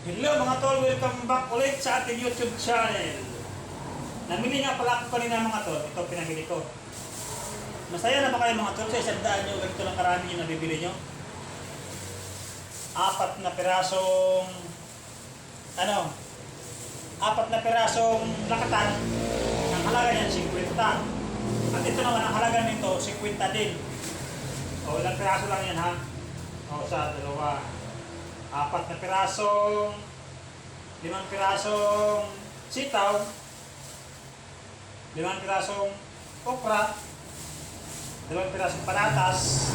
Hello mga tol, welcome back ulit sa ating YouTube channel. Namili nga pala ako kanina mga tol, ito pinamili ko. Masaya na ba kayo mga tol sa isang daan nyo, ganito lang karami yung nabibili nyo? Apat na pirasong, ano, apat na pirasong lakatan, ang halaga niyan 50. At ito naman ang halaga nito, 50 din. O, ilang piraso lang yan ha? O, sa dalawa. Apat na pirasong, limang pirasong sitaw, limang pirasong okra, dalawang pirasong panatas,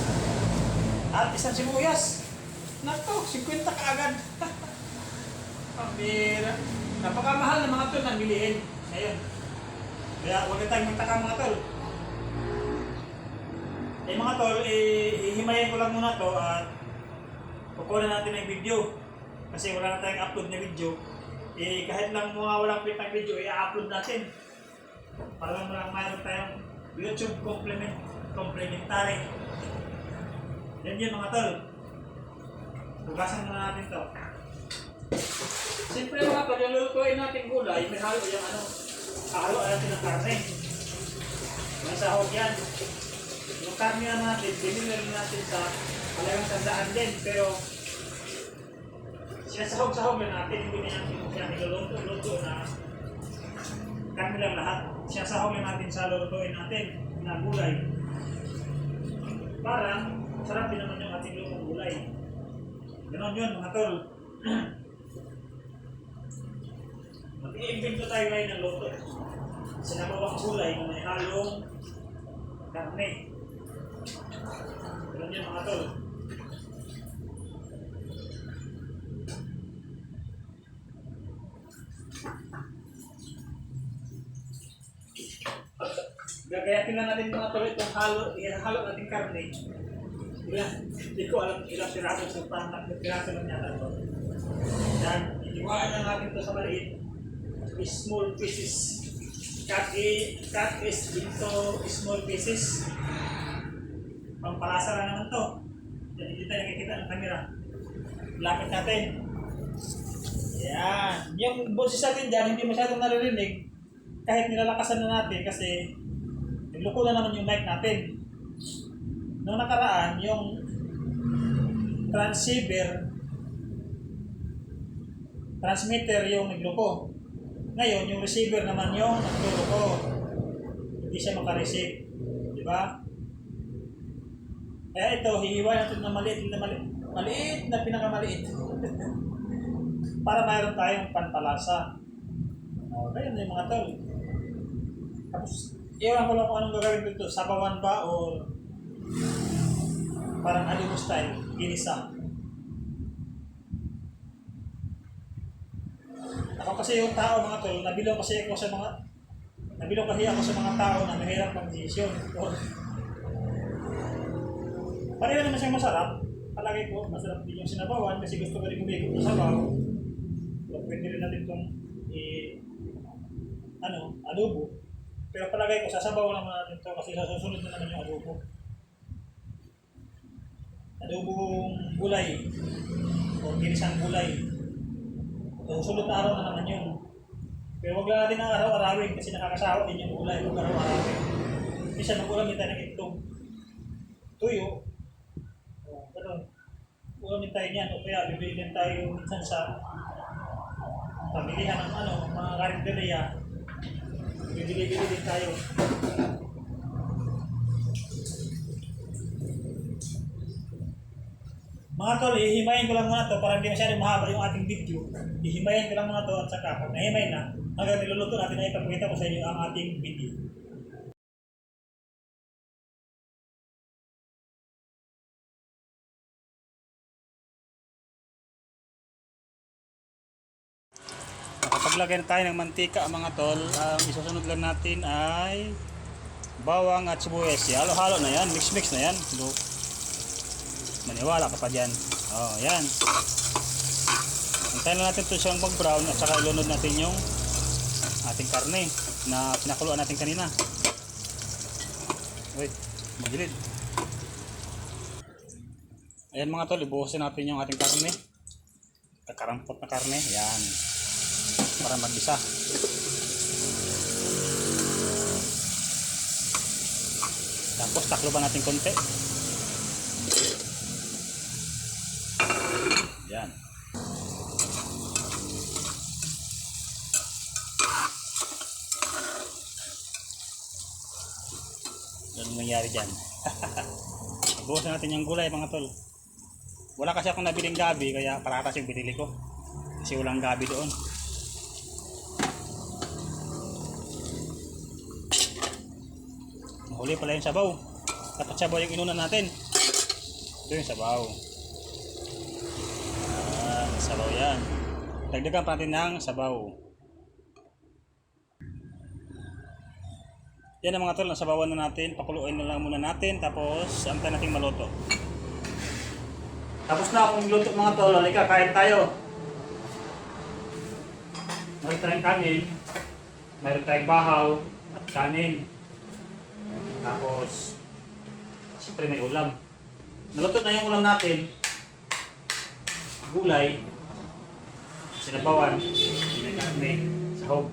at isang sibuyas. Nato, 50 kaagad. Pambira. Napakamahal ng mga tol ng bilihin. Ngayon. Kaya huwag na tayong magtaka mga tol. Eh mga tol, eh, hihimayin ko lang muna to at kukunin natin ang video. Kasi wala na tayong upload na video. Eh kahit lang mga walang pitang video, i-upload natin. Para lang lang mayroon tayong YouTube complement, complementary. Yan yun mga tol. Bugasan muna natin to. Siyempre mga tol, yung lulutuin natin gulay, may halo yung ano, halo natin ng karne. May sahog yan. Yung karne natin, binili natin sa halagang sandaan din, pero sinasahog-sahog lang natin, hindi na natin siya niluluto-luto na karne lang lahat. Sinasahog lang natin sa lulutuin natin na gulay. Para sarap din naman yung ating lutong gulay. Ganon yun mga tol. Mag-i-invento tayo ngayon ng luto. Sinabawang gulay na may halong karne. Ganon yun mga tol. Gagayatin lang natin mga tol itong halo, ihalo natin karne. Ilan, hindi ko alam ilang piraso sa tanak, piraso lang yata ito. Yan, iniwaan na natin ito sa maliit. Small pieces. Cut, i, cut is into small pieces. Pampalasa lang naman to. Yan, hindi tayo nakikita ng camera. Lapit natin. Yan. Yung boses natin dyan, hindi masyadong naririnig. Kahit nilalakasan na natin kasi nagloko na naman yung mic natin. Noong nakaraan, yung transceiver, transmitter yung nagloko. Ngayon, yung receiver naman yung nagloko. Hindi siya makareceive. Di ba? Kaya ito, hihiwa natin na maliit na maliit, maliit na pinakamaliit. Para mayroon tayong panpalasa. O, ganyan na yung mga tol. Tapos, iwan ko lang kung anong gagawin ko ito. Sabawan ba o parang adobo style, ginisa. Ako kasi yung tao mga tol, nabilong kasi ako sa mga nabilong kasi ako sa mga tao na mahirap mag-desisyon. Pareho naman siyang masarap. Palagi ko, masarap din yung sinabawan kasi gusto ko rin kumikot ng sabaw. So, pwede rin natin itong i ano, adobo. Pero palagay ko, sasabaw naman natin ito kasi susunod na naman yung adobo. Adobong gulay o ginisang gulay. Susunod na araw na naman yun. Pero huwag lang natin ang araw-arawin kasi nakakasawa din yung gulay. Huwag araw-arawin. Minsan mag-ulam din tayo ng itlog. Tuyo. O, ganun. Ulam din tayo niyan. O kaya bibili din tayo minsan sa pamilihan ng ano, mga karinderya. Bibili-bili tayo. Mga tol, ihimayin ko lang muna to para hindi masyadong mahaba yung ating video. Ihimayin ko lang muna to at saka pag nahimay na, hanggang niluluto natin na ipapakita ko sa inyo ang ating video. Nakapaglagay na tayo ng mantika mga tol. Ang isusunod lang natin ay bawang at sibuyas. Halo-halo na yan, mix-mix na yan. So, Maniwala ka pa dyan. Oh, yan. Antayin lang natin ito siyang mag-brown at saka ilunod natin yung ating karne na pinakuluan natin kanina. Wait, magilid. Ayan mga tol, ibuhusin natin yung ating karne. Kaka Nakarampot na karne. Yan. Para mag-isa. Tapos taklo ba natin konti? Yan. Yan ang nangyari dyan. Buhusan natin yung gulay mga tol. Wala kasi akong nabiling gabi kaya paratas yung binili ko. Kasi walang gabi doon. Mahuli pala yung sabaw. Dapat sabaw yung inuna natin. Ito yung sabaw. Ah, sabaw yan. Dagdagan pa natin ng sabaw. Yan ang mga tol, nasabawan na natin. Pakuluin na lang muna natin. Tapos, antay natin maluto. Tapos na akong luto mga tol. Halika, kain tayo. Mayroon tayong kanin. Mayroon tayong bahaw. At kanin. Tapos, siyempre may ulam. Naluto na yung ulam natin. Gulay. Sinabawan. May karne. Sahog.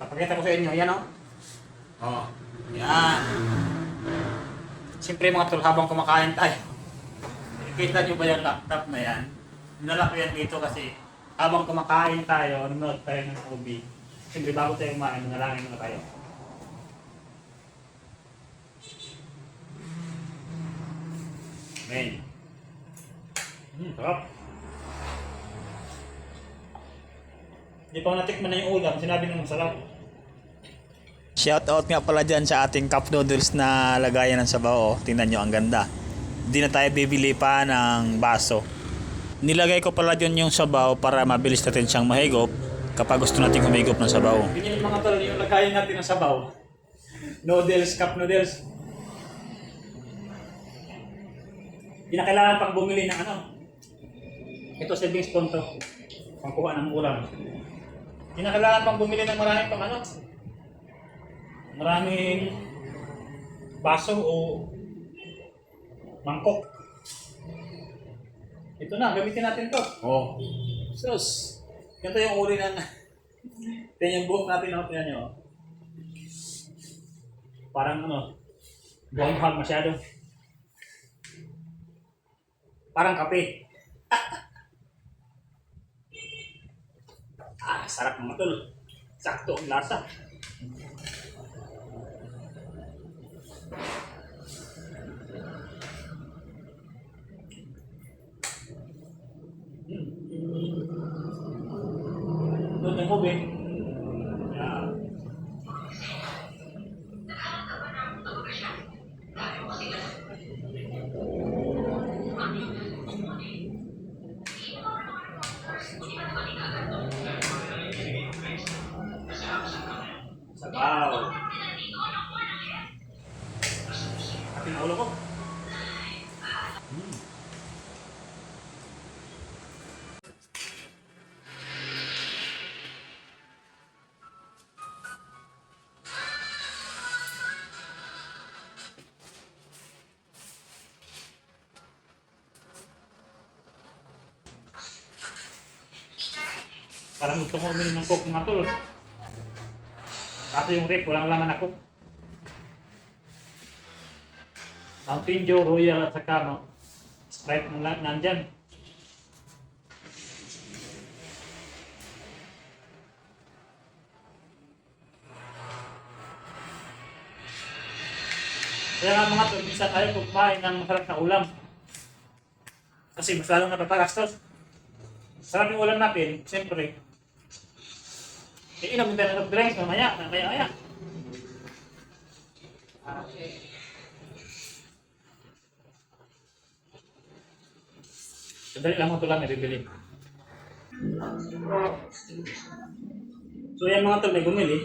Papakita ko sa inyo. Yan o. Oh. Yan. Siyempre mga tol, habang kumakain tayo. Kita nyo ba yung laptop na yan? Dinala ko yan dito kasi habang kumakain tayo, nanonood tayo ng movie. Siyempre bago tayo kumain, nanalangin muna tayo. Amen. Hmm, sarap. Hindi pa natikman na yung ulam, sinabi nang masarap. Shoutout nga pala dyan sa ating cup noodles na lagayan ng sabaw. Oh. Tingnan nyo, ang ganda. Hindi na tayo bibili pa ng baso. Nilagay ko pala dyan yung sabaw para mabilis natin siyang mahigop kapag gusto natin humigop ng sabaw. Ganyan mga tol, yung lagayan natin ng sabaw. Noodles, cup noodles. Hindi na kailangan pang bumili ng ano. Ito saving spoon to. Pangkuha ng ulam. Hindi na kailangan pang bumili ng maraming pang ano. Maraming baso o mangkok. Ito na, gamitin natin to. Oh. Sus. Ganito yung uri ng... Ito yung buhok natin, oh. Tingnan nyo. oh. Parang ano, buhang masyado. Parang kape. ah, sarap mga tol. Sakto ang lasa. Doon yung ube. Parang gusto ko uminom ng coke mga tol. Kaso yung rep, walang laman ako. Mountain Dew, Royal at saka no, Sprite ng lahat nandyan. Kaya nga mga tol, minsan tayo kumain ng masarap na ulam. Kasi mas lalong napapagastos. Sarap yung ulam natin, siyempre. Iinom tayo ng drinks mamaya, mamaya, mamaya. Sandali lang ito lang, may bibili. So yan mga tol, may bumili.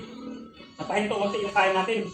Napahinto konti yung kain natin.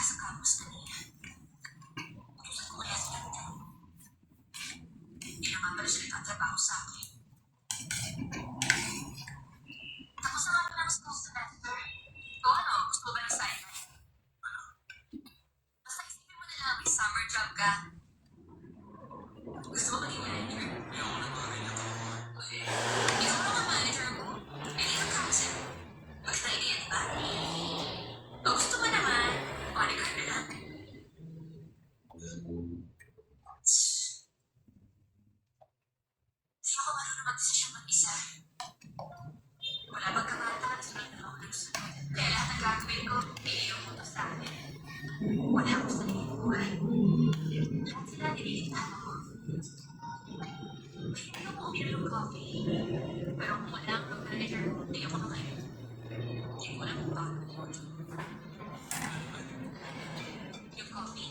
Kotse ko na magkasakamos kanina. Ko ito. Hindi naman pala siya nagtatrabaho sa akin. Ako uminom ng coffee. Pero kung wala akong manager, hindi ako makain. Hindi ko alam kung ko. Yung coffee.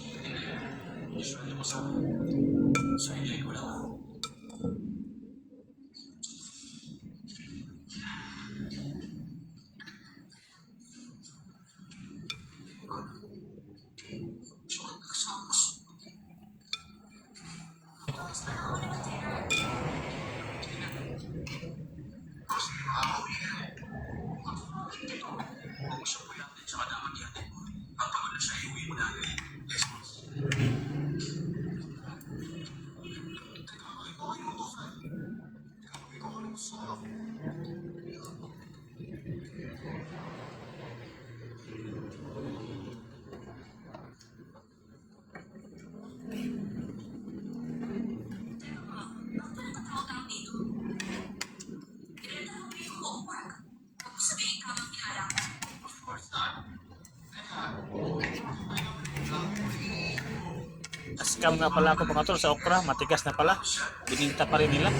Teka Scam nga pala ako mga tol sa okra, matigas na pala. Bininta pa rin nila.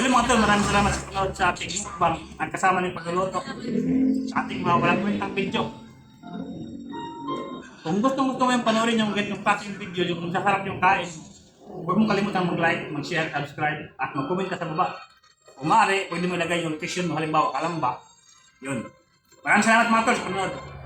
Hello mga tol, maraming salamat sa panood sa ating mukbang at kasama ng pagluluto sa ating mga walang kwentang video. Kung gusto mo yung panoorin yung ganitong klaseng video, yung kung sasarap yung kain, huwag mong kalimutan mag-like, mag-share, subscribe, at mag-comment ka sa baba. Kung maaari, pwede mo ilagay yung location mo, halimbawa, Kalamba. Yun. Maraming salamat mga tol sa panood.